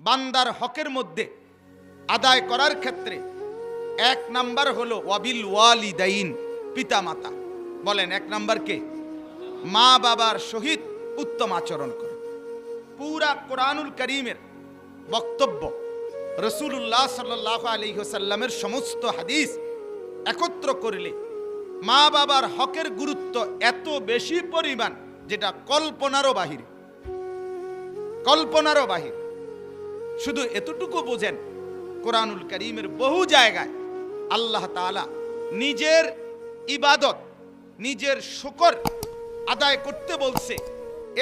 বান্দার হকের মধ্যে আদায় করার ক্ষেত্রে এক নাম্বার হলো ওয়াবিল ওয়ালিদাইন পিতা মাতা বলেন, এক নাম্বার কে? মা বাবার সহিত উত্তম আচরণ করে। পুরা কোরআনুল করিমের বক্তব্য রসুল্লাহ সাল্লাহ আলহিহসাল্লামের সমস্ত হাদিস একত্র করলে মা বাবার হকের গুরুত্ব এত বেশি পরিমাণ যেটা কল্পনারও বাহির। কল্পনারও বাহির। শুধু এতটুকু বোঝেন, কোরআনুল করিমের বহু জায়গায় আল্লাহ তাআলা নিজের ইবাদত, নিজের শুকর আদায় করতে বলছে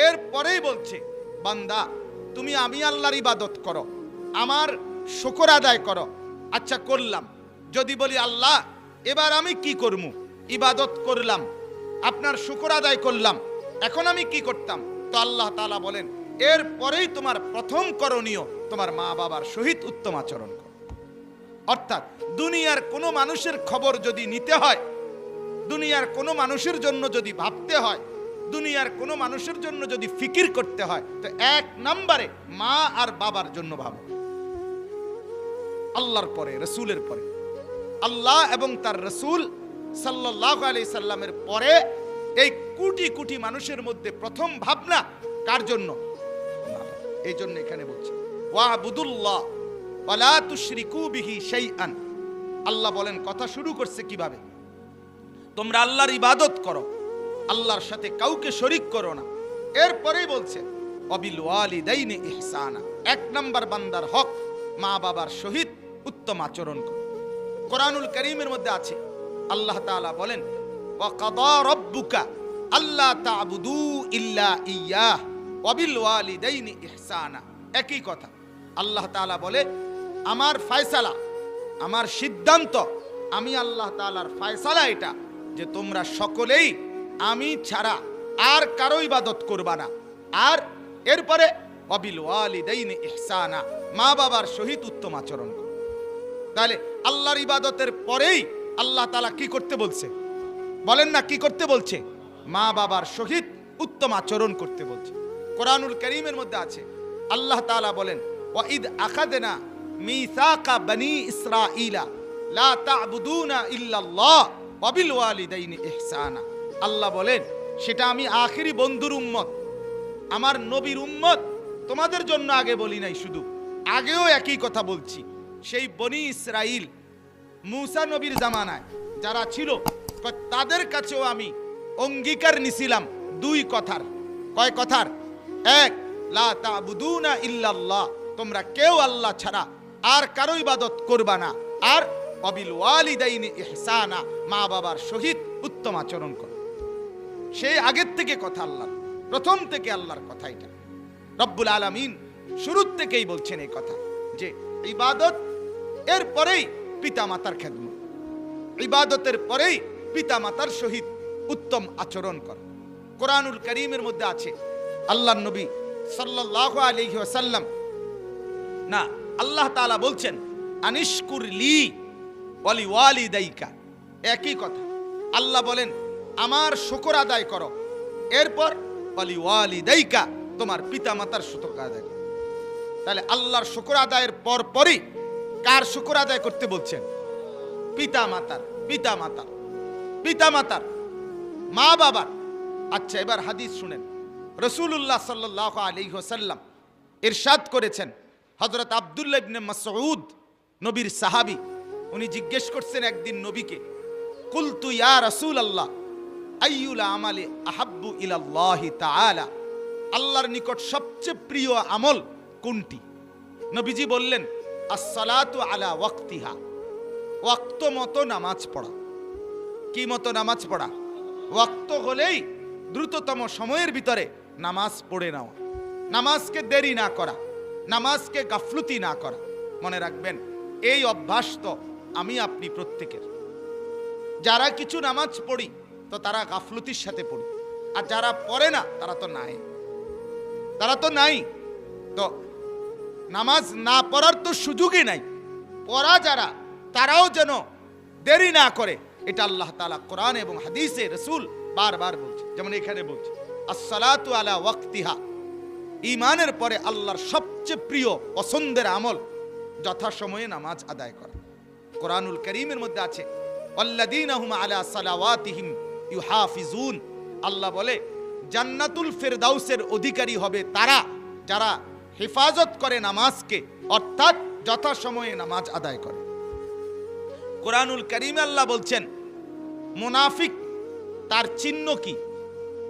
এর পরেই বলছে, বান্দা, তুমি আমি আল্লাহর ইবাদত করো, আমার শুকর আদায় করো। আচ্ছা করলাম। যদি বলি, আল্লাহ, এবার আমি কি করমু? ইবাদত করলাম, আপনার শুকর আদায় করলাম, এখন আমি কি করতাম? তো আল্লাহ তাআলা বলেন এর পরেই তোমার প্রথম করণীয় তোমার মা বাবার সহিত উত্তম আচরণ করো। অর্থাৎ দুনিয়ার কোনো মানুষের খবর যদি নিতে হয়, দুনিয়ার কোনো মানুষের জন্য যদি ভাবতে হয়, দুনিয়ার কোনো মানুষের জন্য যদি ফিকির করতে হয়, তো এক নম্বরে মা আর বাবার জন্য ভাবো। আল্লাহর পরে, রসুলের পরে। আল্লাহ এবং তার রসুল সাল্লাহ আলি সাল্লামের পরে এই কোটি কোটি মানুষের মধ্যে প্রথম ভাবনা কার জন্য? এই জন্য এখানে বলছে আল্লাহ বলেন, কথা শুরু করছে কীভাবে? তোমরা আল্লাহর ইবাদত করো, আল্লাহর সাথে কাউকে শরিক করো না। এরপরেই বলছে, অবিল এক নম্বর বান্দার হক মা বাবার সহিত উত্তম আচরণ করো। কোরআনুল করিমের মধ্যে আছে, আল্লাহ তাআলা বলেন আল্লাহ তা'বুদু ইল্লা ইয়াহ ওয়াবিল ওয়ালিদাইনি ইহসানা। একই কথা। আল্লাহ তাআলা বলে, আমার ফয়সালা, আমার সিদ্ধান্ত, আমি আল্লাহ তাআলার ফয়সালা এটা যে তোমরা সকলেই আমি ছাড়া আর কারও ইবাদত করবা না। আর এরপরে অবিল ওয়ালিদাইনি ইহসানা মা বাবার সহিত উত্তম আচরণ করো। তাহলে আল্লাহর ইবাদতের পরেই আল্লাহ তালা কি করতে বলছে? বলেন না কি করতে বলছে? মা বাবার সহিত উত্তম আচরণ করতে বলছে। কোরআনুল করিমের মধ্যে আছে। আল্লাহ তালা বলেন ওয়াইদ আখাদনা মিসাকা বনি ইসরাঈলা লা তা'বুদুনা ইল্লাল্লাহ ওয়াবিল ওয়ালিদাইনি ইহসানা আল্লাহ বলেন, সেটা আমি আখেরি বন্ধুর উম্মত। আমার নবীর উম্মত। তোমাদের জন্য আগে বলি নাই শুধু, আগেও একই কথা বলছি। সেই বনি ইসরাইল, মুসা নবীর জামানায় যারা ছিল, তাদের কাছেও আমি অঙ্গীকার নিছিলাম দুই কথার। কয় কথার? এক, লা তা'বুদুনা ইল্লাল্লাহ তোমরা কেউ আল্লাহ ছাড়া আর কারও ইবাদত করবা না। আর অবিল ওয়ালিদাইনি ইহসানা, মা বাবার সহিত উত্তম আচরণ করো। সেই আগের থেকে কথা আল্লাহ প্রথম থেকে আল্লাহর কথা এটা। রব্বুল আলামিন শুরুর থেকেই বলছেন এই কথা যে, ইবাদত এর পরেই পিতা মাতার খেদমত। ইবাদতের পরেই পিতা মাতার সহিত উত্তম আচরণ কর। কোরআনুল করিমের মধ্যে আছে আল্লাহ নবী আলাইহি ওয়াসাল্লাম না, আল্লাহ তালা বলছেন, আনিশকুর লি ওয়ালি ওয়ালিদাইকা। একই কথা। আল্লাহ বলেন, আমার শুকর আদায় করো। এরপর অলি ওয়ালি ওয়ালিদাইকা, তোমার পিতা মাতার শুকর আদায় করো। তাহলে আল্লাহর শুকর আদায়ের পর পরই কার শুকর আদায় করতে বলছেন? পিতা মাতার পিতা মাতার পিতা মাতার মা বাবার আচ্ছা এবার হাদিস শুনেন। রসুল্লাহ সাল্লাহ আলী হোসাল্লাম ইরশাদ করেছেন হজরত আবদুল্লাহ ইবনে মাসউদ, নবীর সাহাবী, উনি জিজ্ঞেস করছেন একদিন নবীকে, কুলতু ইয়া রাসূল আল্লাহ আইয়ুল আমালি আহাব্বু ইলাল্লাহি তাআলা? আল্লাহর নিকট সবচেয়ে প্রিয় আমল কোনটি? নবীজি বললেন, আসসালাতু আলা ওয়াক্তিহা, ওয়াক্ত মতো নামাজ পড়া। কি মতো নামাজ পড়া? ওয়াক্ত হলেই দ্রুততম সময়ের ভিতরে নামাজ পড়ে নেওয়া। নামাজকে দেরি না করা। নামাজকে গাফলুতি না করা। মনে রাখবেন, এই অভ্যাস তো আমি আপনি প্রত্যেকের। যারা কিছু নামাজ পড়ি, তো তারা গাফলুতির সাথে পড়ি। আর যারা পড়ে না, তারা তো নাই। তারা তো নাই। তো নামাজ না পড়ার তো সুযোগই নাই। পড়া যারা, তারাও যেন দেরি না করে। এটা আল্লাহ তাআলা কোরআন এবং হাদিসে রসুল বারবার বলছে। যেমন এখানে বলছে, আসসালাতু আলা ওয়াক্তিহা। ইমানের পরে আল্লাহর সবচেয়ে প্রিয় পছন্দের আমল যথাসময়ে নামাজ আদায় করা। কোরআনুল করিমের মধ্যে আছে আল্লাহ বলে, জান্নাতুল ফেরদাউসের অধিকারী হবে তারা যারা হেফাজত করে নামাজকে, অর্থাৎ যথাসময়ে নামাজ আদায় করে। কোরআনুল করিমে আল্লাহ বলছেন, মুনাফিক, তার চিহ্ন কি?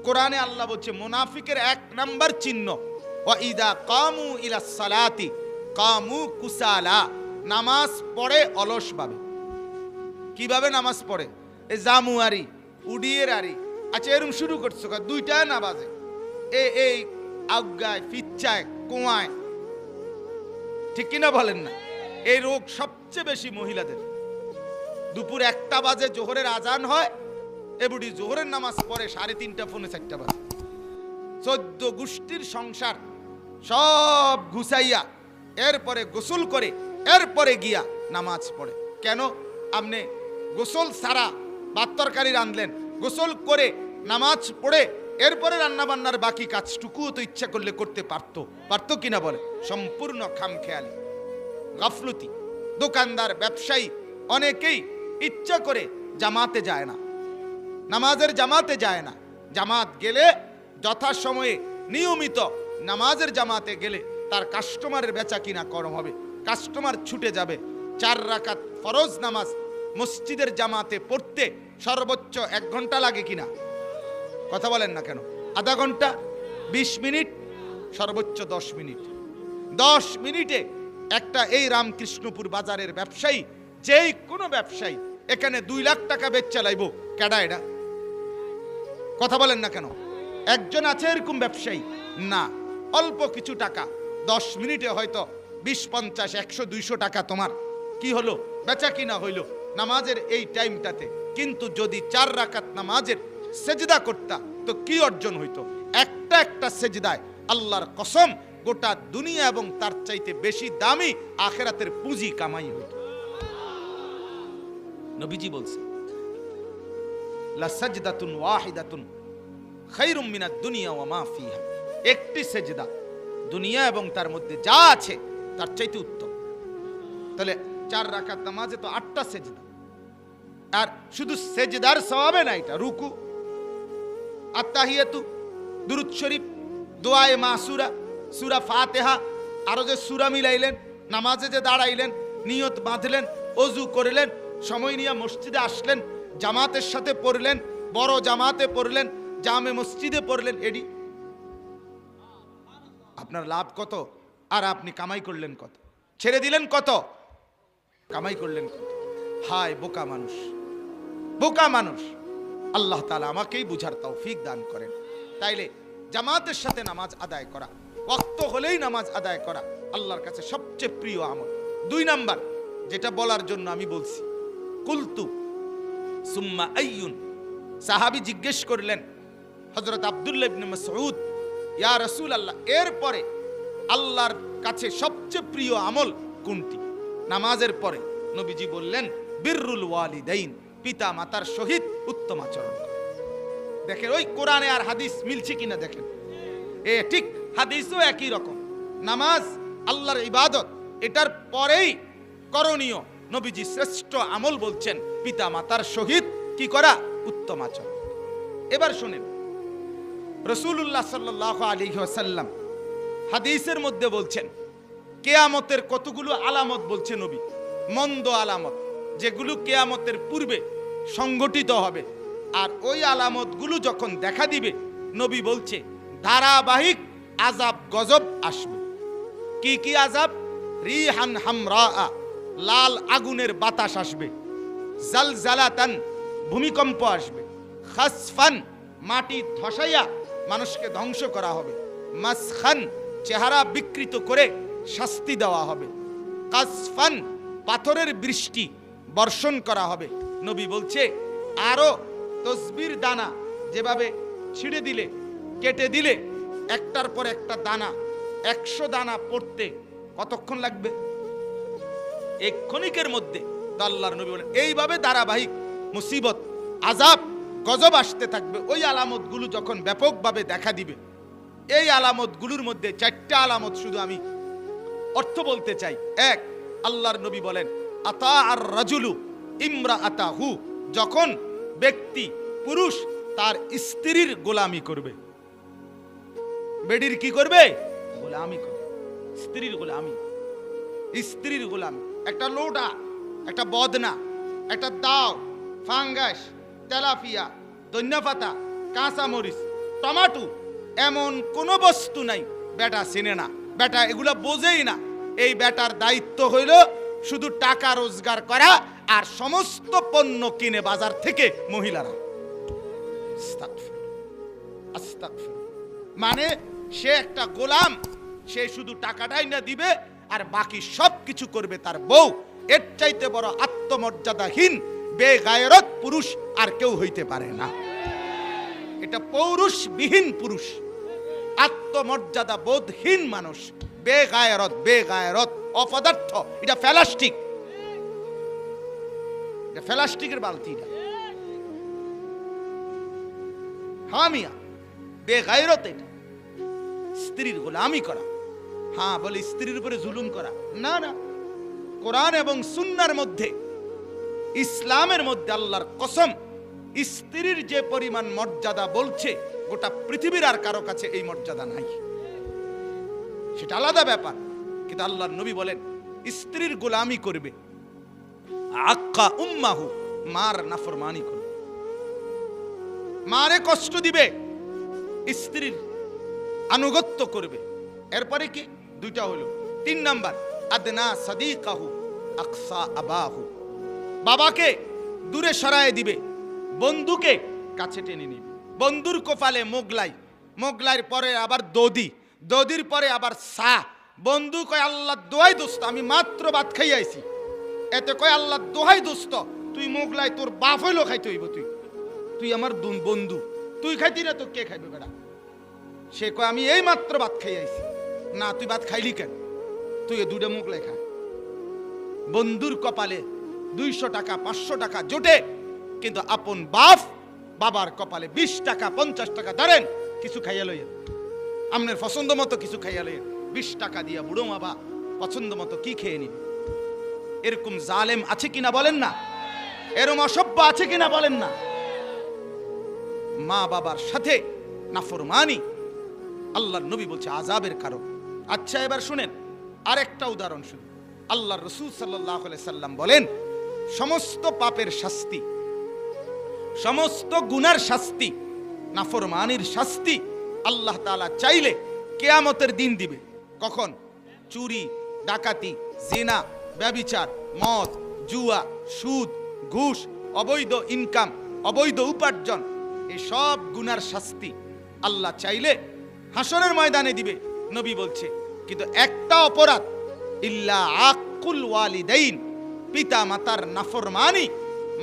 কোরআনে আল্লাহ বলছে, মুনাফিকের এক নাম্বার চিহ্ন ওয়া ইদা কামু ইলা সালাতি, কামু কুসালা, নামাজ পড়ে অলসভাবে কীভাবে নামাজ পড়ে? এ জামুয়ারি উডিয়ের আরি। আচ্ছা এরম শুরু করছ কা? দুইটায় না বাজে? এ, এই আজ্ঞায় ফিচ্ছায় কুয়ায়। ঠিক কিনা বলেন না? এই রোগ সবচেয়ে বেশি মহিলাদের। দুপুর একটা বাজে, জোহরের আজান হয়। এ বুড়ি জোহরের নামাজ পড়ে সাড়ে তিনটা ফোনে চারটা বাজে। চোদ্দ গোষ্ঠীর সংসার সব ঘুষাইয়া এরপরে গোসল করে, এরপরে গিয়া নামাজ পড়ে। কেন? আপনি গোসল সারা ভাত তরকারি রাঁধলেন, গোসল করে নামাজ পড়ে, এরপরে রান্না বান্নার বাকি কাজটুকুও তো ইচ্ছা করলে করতে পারতো। পারতো কিনা বলে সম্পূর্ণ খামখেয়ালি। গাফলতি। দোকানদার, ব্যবসায়ী, অনেকেই ইচ্ছা করে জামাতে যায় না। নামাজের জামাতে যায় না। জামাত গেলে যথাসময়ে নিয়মিত নামাজের জামাতে গেলে তার কাস্টমারের বেচা কিনা কম হবে। কাস্টমার ছুটে যাবে। চার রাকাত ফরজ নামাজ মসজিদের জামাতে পড়তে সর্বোচ্চ এক ঘণ্টা লাগে কিনা? কথা বলেন না কেন? আধা ঘণ্টা, বিশ মিনিট, সর্বোচ্চ দশ মিনিট। দশ মিনিটে একটা এই রামকৃষ্ণপুর বাজারের ব্যবসায়ী, যেই কোনো ব্যবসায়ী, এখানে দুই লাখ টাকা বেচ চালাইব। কেডা এটা কথা বলেন না কেন? একজন আছে এরকম ব্যবসায়ী? না। অল্প কিছু টাকা। দশ মিনিটে হয়তো বিশ পঞ্চাশ একশো দুইশো টাকা তোমার। কি হলো? বেচা কিনা হইল নামাজের এই টাইমটাতে। কিন্তু যদি চার রাকাত নামাজের সেজদা করতা তো কি অর্জন হইতো? একটা একটা সেজদায় আল্লাহর কসম গোটা দুনিয়া এবং তার চাইতে বেশি দামি আখেরাতের পুঁজি কামাই হইতো। নবীজি বলছে লাসাজদাতুন ওয়াহিদাতুন খাইরুম মিনাদ দুনিয়া ওয়া মা ফিহা। একটি সেজদা। দুনিয়া এবং তার মধ্যে যা আছে, তার চাইতে উত্তম। তাহলে চার রাকাত নামাজে তো আটটা সেজদা। আর শুধু সেজদার সওয়াবে না এটা, রুকু, আত্তাহিয়াতু, দুরুদ শরীফ, দোয়ায়ে মাসুরা, সুরা ফাতেহা, আরও যে সুরা মিলাইলেন, নামাজে যে দাঁড়াইলেন, নিয়ত বাঁধলেন অজু করলেন, সময় নিয়ে মসজিদে আসলেন, জামাতের সাথে পড়লেন, বড় জামাতে পড়লেন, জামে মসজিদে পড়লেন, এডি আপনার লাভ কত? আর আপনি কামাই করলেন কত? ছেড়ে দিলেন কত? কামাই করলেন কত? হায়, বোকা মানুষ। বোকা মানুষ। আল্লাহ তালা আমাকেই বুঝার তৌফিক দান করেন। তাইলে জামাতের সাথে নামাজ আদায় করা, ওয়াক্ত হলেই নামাজ আদায় করা আল্লাহর কাছে সবচেয়ে প্রিয় আমল। দুই নাম্বার, যেটা বলার জন্য আমি বলছি, কুলতু। সুম্মা আইয়ুন। সাহাবি জিজ্ঞেস করলেন হজরত আব্দুল্লাহ ইবনে মাসউদ ইয়া রাসূল আল্লাহ এরপরে আল্লাহর কাছে সবচেয়ে প্রিয় আমল কোনটি? নামাজের পরে নবীজি বললেন, বিররুল ওয়ালিদাইন পিতা মাতার সহিত উত্তম আচরণ। দেখেন, ওই কোরআনে আর হাদিস মিলছে কিনা দেখেন। এ ঠিক হাদিসও একই রকম। নামাজ, আল্লাহর ইবাদত, এটার পরেই করণীয় নবীজি শ্রেষ্ঠ আমল বলছেন পিতা মাতার সহিত কি করা? উত্তম আচরণ। এবার শুনেন রসুল্লাহ সাল্লাহ আলী সাল্লাম হাদিসের মধ্যে বলছেন, কেয়ামতের কতগুলো আলামত বলছে নবী? মন্দ আলামত, যেগুলো কেয়ামতের পূর্বে সংগঠিত হবে। আর ওই আলামতগুলো যখন দেখা দিবে, নবী বলছে, ধারাবাহিক আজাব গজব আসবে। কি কি আজাব রিহান হামরা লাল আগুনের বাতাস আসবে। জালজালাতান ভূমিকম্প আসবে। খাসফান মাটি ধসাইয়া মানুষকে ধ্বংস করা হবে। মাসখান চেহারা বিকৃত করে শাস্তি দেওয়া হবে। কাসফান পাথরের বৃষ্টি বর্ষণ করা হবে। নবী বলছে, আরও তসবির দানা যেভাবে ছিঁড়ে দিলে, কেটে দিলে, একটার পর একটা দানা, একশো দানা পড়তে কতক্ষণ লাগবে? এক ক্ষণিকের মধ্যে আল্লাহর নবী বলেন এইভাবে ধারাবাহিক মুসিবত আজাব গজব আসতে থাকবে। ওই আলামতগুলো যখন ব্যাপকভাবে দেখা দিবে, এই আলামতগুলোর মধ্যে চারটা আলামত শুধু আমি অর্থ বলতে চাই। এক, আল্লাহর নবী বলেন, আতা আর রাজুলু ইমরা আতাহু যখন ব্যক্তি পুরুষ, তার স্ত্রীর গোলামি করবে। বেডির কি করবে? গোলামি করবে। স্ত্রীর গোলামি। স্ত্রীর গোলামি। একটা লোডা একটা বদনা, একটা দাও, ফাঙ্গাস তেলাপিয়া, ধন্যপাতা কাঁচা মরিচ টমাটো, এমন কোনো বস্তু নাই। বেটা চেনে না, বেটা এগুলো বোঝেই না। এই বেটার দায়িত্ব হইল শুধু টাকা রোজগার করা আর সমস্ত পণ্য কিনে বাজার থেকে মহিলারা। মানে সে একটা গোলাম, সে শুধু টাকাটাই না দিবে আর বাকি সব কিছু করবে তার বউ। এর চাইতে বড় আত্মমর্যাদাহীন বেগায়রত পুরুষ আর কেউ হইতে পারে না। এটা পৌরুষবিহীন পুরুষ, আত্মমর্যাদা বোধহীন মানুষ, বেগায়রত বেগায়রত, অপদার্থ, এটা ফেলাস্টিক। এটা ফেলাস্টিকের বালতি এটা হামিয়া বেগায়রত এটা। স্ত্রীর গোলামি করা। হ্যাঁ বলে স্ত্রীর উপরে জুলুম করা। না না। কোরআন এবং সুন্নার মধ্যে ইসলামের মধ্যে আল্লাহর কসম, স্ত্রীর যে পরিমাণ মর্যাদা বলছে, গোটা পৃথিবীর আর কারও কাছে এই মর্যাদা নাই। সেটা আলাদা ব্যাপার, কিন্তু আল্লাহর নবী বলেন, স্ত্রীর গোলামি করবে। আক্কা উম্মাহু, মার নাফরমানি করবে। মারে কষ্ট দিবে, স্ত্রীর আনুগত্য করবে। এরপরে কি? দুইটা হলো। তিন নাম্বার, আদনা সাদিকাহু, আকসা আবাহু। বাবাকে দূরে সরায় দিবে, বন্ধুকে কাছে টেনে নিবে। বন্ধুর কোপালে মোগলাই, মোগলাইয়ের পরে আবার দদি দদির পরে আবার সা। বন্ধু কয়, আল্লাহ দোয়াই দোস্ত, আমি মাত্র ভাত খাই আইছি। এতে কয়, আল্লাহ দোহাই দোস্ত, তুই মোগলাই, তোর বাপ হইল খাইতে হইব তুই। তুই আমার বন্ধু। তুই খাইতি না তো কে খাইবে বেড়া? সে কয়, আমি এই মাত্র ভাত খাই আইছি। না, তুই ভাত খাইলি কেন? তুই দুটো মুখ লেখা বন্ধুর কপালে দুইশো টাকা, পাঁচশো টাকা জোটে। কিন্তু আপন বাপ বাবার কপালে বিশ টাকা, পঞ্চাশ টাকা ধরেন, কিছু খাইয়া লইয়েন। আপনার পছন্দ মতো কিছু খাইয়া লইয়েন। বিশ টাকা দিয়া বুড়ো বাবা পছন্দ মতো কি খেয়ে নিবে? এরকম জালেম আছে কিনা বলেন না? এরকম অসভ্য আছে কিনা বলেন না? মা বাবার সাথে নাফরমানি। আল্লাহর নবী বলছে আজাবের কারণ। আচ্ছা এবার শুনেন, আরেকটা উদাহরণ শুনুন। আল্লাহ রসুল সাল্লাহ সাল্লাম বলেন সমস্ত পাপের শাস্তি, সমস্ত গুনার শাস্তি, নাফরমানির শাস্তি আল্লাহ তালা চাইলে কেয়ামতের দিন দিবে। কখন? চুরি, ডাকাতি, জিনা, ব্যবিচার, মদ, জুয়া, সুদ, ঘুষ, অবৈধ ইনকাম, অবৈধ উপার্জন এই সব গুনার শাস্তি আল্লাহ চাইলে হাসরের ময়দানে দিবে, নবী বলছে। কিন্তু একটা অপরাধ, ইল্লা আকুল ওয়ালিদাইন পিতা মাতার নাফরমানি,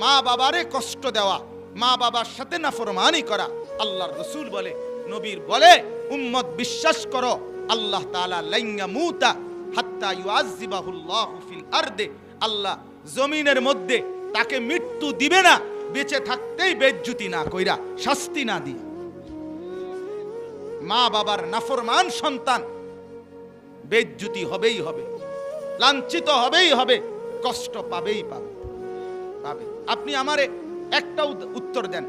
মা বাবারে কষ্ট দেওয়া, মা বাবার সাথে নাফরমানি করা। আল্লাহর রসুল বলে, নবীর বলে, উম্মত বিশ্বাস করো, আল্লাহ তাআলা লাইঙ্গা মুতা হাত্তা ইউআযিবাহুল্লাহু ফিল আরদে। আল্লাহ জমিনের মধ্যে তাকে মৃত্যু দিবে না, বেঁচে থাকতেই বেজ্জুতি না কইরা শাস্তি না দিয়া। মা বাবার নাফরমান সন্তান, বেজ্জুতি হবেই হবে, লাঞ্ছিত হবেই হবে। কষ্ট পাবেই পাবে। পাবে। আপনি আমারে একটা উত্তর দেন।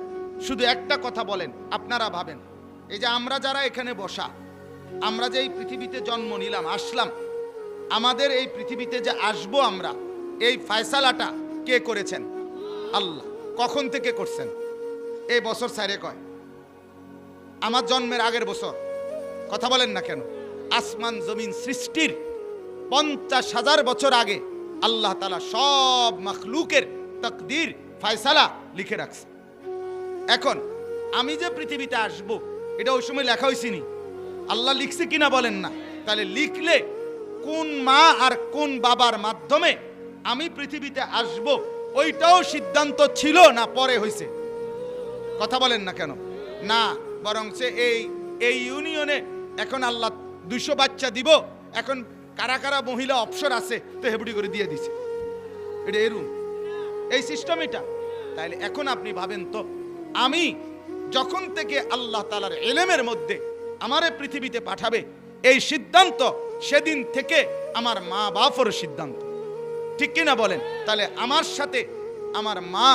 শুধু একটা কথা বলেন, আপনারা ভাবেন। এই যে আমরা যারা এখানে বসা, আমরা যে এই পৃথিবীতে জন্ম নিলাম, আসলাম, আমাদের এই পৃথিবীতে যে আসব আমরা, এই ফায়সালাটা কে করেছেন? আল্লাহ। কখন থেকে করছেন? এই বছর সাইরে কয়। আমার জন্মের আগের বছর। কথা বলেন না কেন? আসমান জমিন সৃষ্টির পঞ্চাশ হাজার বছর আগে আল্লাহ তালা সব মখলুকের তকদির ফায়সালা লিখে রাখছে। এখন, আমি যে পৃথিবীতে আসব, এটা ওই সময় লেখা হয়েছিনি আল্লাহ লিখছে কিনা বলেন না। তাহলে লিখলে কোন মা আর কোন বাবার মাধ্যমে আমি পৃথিবীতে আসব, ওইটাও সিদ্ধান্ত ছিল না পরে হয়েছে কথা বলেন না কেন? না, বরং সে এই এই ইউনিয়নে এখন আল্লাহ দুশো বাচ্চা দিব, এখন কারা কারা মহিলা অপসর আছে, তো হেবুটি করে দিয়ে দিছে। এটা এরুম এই সিস্টেম এটা। তাইলে এখন আপনি ভাবেন তো, আমি যখন থেকে আল্লাহ তালার এলেমের মধ্যে আমারে পৃথিবীতে পাঠাবে, এই সিদ্ধান্ত সেদিন থেকে আমার মা বাপর সিদ্ধান্ত। ঠিক কিনা বলেন? তাহলে আমার সাথে আমার মা,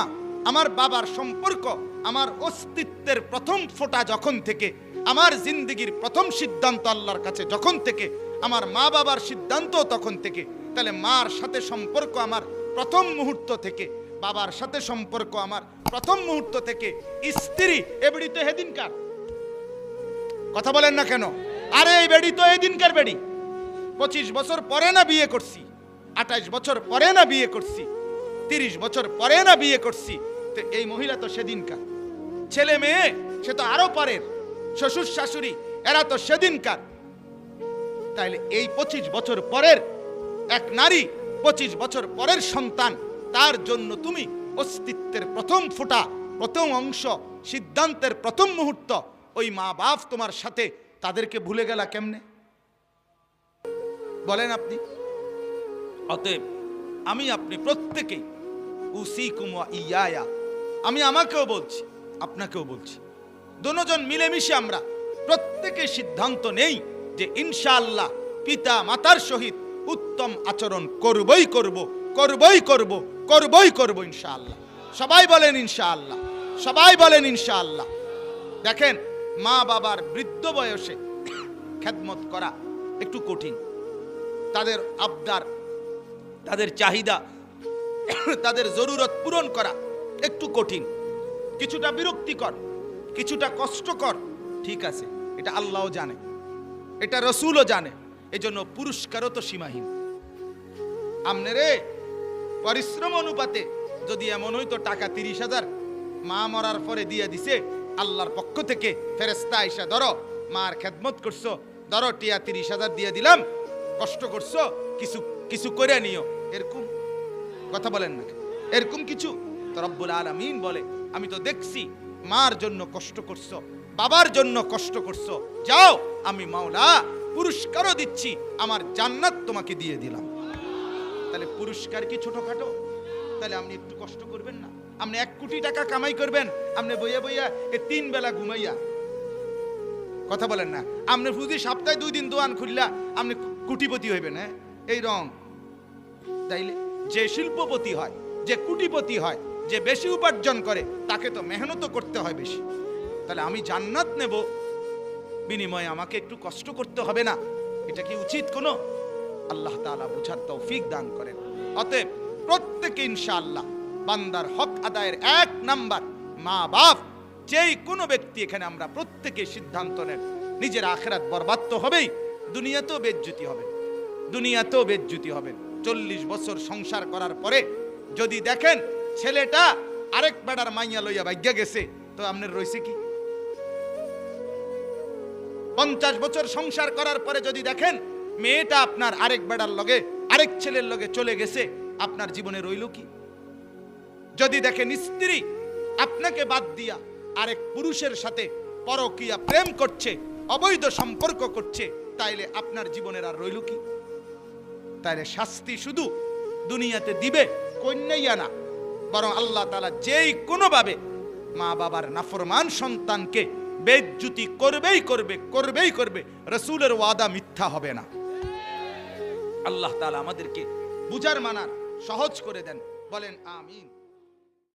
আমার বাবার সম্পর্ক, আমার অস্তিত্বের প্রথম ফোঁটা যখন থেকে, আমার জিন্দগির প্রথম সিদ্ধান্ত আল্লাহর কাছে যখন থেকে আমার মা বাবার সিদ্ধান্ত তখন থেকে। তাহলে মার সাথে সম্পর্ক আমার প্রথম মুহূর্ত থেকে। বাবার সাথে সম্পর্ক আমার প্রথম মুহূর্ত থেকে। স্ত্রী এবারই তো হেদিনকার কথা বলেন না কেন? আরে, এই বেড়ি তো এদিনকার বেড়ি। পঁচিশ বছর পরে না বিয়ে করছি? আঠাইশ বছর পরে না বিয়ে করছি? তিরিশ বছর পরে না বিয়ে করছি? তো এই মহিলা তো সেদিনকার। ছেলে মেয়ে, সে তো আরও পরের। শ্বশুর শাশুড়ি, এরা তো সেদিনকার। তাইলে এই পঁচিশ বছর পরের এক নারী, পঁচিশ বছর পরের সন্তান, তার জন্য তুমি অস্তিত্বের প্রথম ফোঁটা, প্রথম অংশ, সিদ্ধান্তের প্রথম মুহূর্ত, ওই মা বাপ তোমার সাথে তাদেরকে ভুলে গেলা কেমনে? বলেন আপনি। অতএব আমি আপনি প্রত্যেকেই, উসিকুম ওয়া ইয়ায়া, আমি আমাকেও বলছি, আপনাকেও বলছি, দুজন মিলেমিশে আমরা প্রত্যেকে সিদ্ধান্ত নেই। যে ইনশাআল্লাহ পিতা মাতার সহিত উত্তম আচরণ করবই করব করবই করব করবই করব ইনশাআল্লাহ। সবাই বলেন ইনশাআল্লাহ, সবাই বলেন ইনশাআল্লাহ। দেখেন, মা বাবার বৃদ্ধ বয়সে খেদমত করা একটু কঠিন। তাদের আবদার, তাদের চাহিদা, তাদের জরুরত পূরণ করা একটু কঠিন। কিছুটা বিরক্তিকর, কিছুটা কষ্টকর, ঠিক আছে, এটা আল্লাহও জানে। এটা রসুলও জানে। এজন্য পুরস্কারও তো সীমাহীন। আমনে রে, পরিশ্রম অনুপাতে যদি এমন হইতো টাকা তিরিশ হাজার, মা মরার পরে দিয়ে দিছে, আল্লাহর পক্ষ থেকে ফেরেস্তা আইসা, ধরো, মার খেদমত করছ, ধরো, টিয়া তিরিশ হাজার দিয়ে দিলাম, কষ্ট করছ, কিছু কিছু করে নিও। এরকম কথা বলেন না এরকম কিছু? তো রব্বুল আলামিন বলে, আমি তো দেখছি, মার জন্য কষ্ট করছ বাবার জন্য কষ্ট করছ। যাও, আমি মাওলা পুরস্কারও দিচ্ছি, আমার জান্নাত তোমাকে দিয়ে দিলাম। তাহলে পুরস্কার কি ছোটখাটো? তাহলে আপনি একটু কষ্ট করবেন না। আপনি এক কোটি টাকা কামাই করবেন, আপনি বইয়া বইয়া এ তিন বেলা ঘুমাইয়া। কথা বলেন না, আপনি যদি সপ্তাহে দুই দিন দোয়ান খুললা, আপনি কুটিপতি হইবেন হ্যাঁ? এই রং। তাইলে যে শিল্পপতি হয়, যে কুটিপতি হয়, যে বেশি উপার্জন করে, তাকে তো মেহনত করতে হয় বেশি। তাহলে আমি জান্নাত নেব। বিনিময়ে আমাকে একটু কষ্ট করতে হবে না। এটা কি উচিত কোনো? আল্লাহ তাআলা বুঝার তৌফিক দান করেন। অতএব প্রত্যেকে ইনশাআল্লাহ বান্দার হক আদায়ের এক নাম্বার মা বাপ যেই কোনো ব্যক্তি এখানে আমরা প্রত্যেকে সিদ্ধান্ত নেন, নিজের আখেরাত বরবাদ তো হবেই, দুনিয়াতেও বেজ্জুতি হবে। দুনিয়াতেও বেজ্জুতি হবে। চল্লিশ বছর সংসার করার পরে যদি দেখেন ছেলেটা আরেক বেড়ার মাইয়া লইয়া ভাগ্যা গেছে, তো আপনার রয়েছে কি? পঞ্চাশ বছর সংসার করার পরে যদি দেখেন, মেয়েটা আপনার আরেক বেড়ার লগে, আরেক ছেলের লগে চলে গেছে, আপনার জীবনে রইল কি? যদি দেখেন স্ত্রী আপনাকে বাদ দিয়া আরেক পুরুষের সাথে পরকিয়া প্রেম করছে, অবৈধ সম্পর্ক করছে, তাইলে আপনার জীবনের আর রইল কি? তাইলে শাস্তি শুধু দুনিয়াতে দিবে কন্যাইয়া না, বরং আল্লাহ তালা যেই কোনোভাবে মা বাবার নাফরমান সন্তানকে বেজ্জুতি করবেই করবে করবেই করবে। রসুলের ওয়াদা মিথ্যা হবে না। আল্লাহ তালা আমাদেরকে বুঝার মানার সহজ করে দেন। বলেন, আমিন।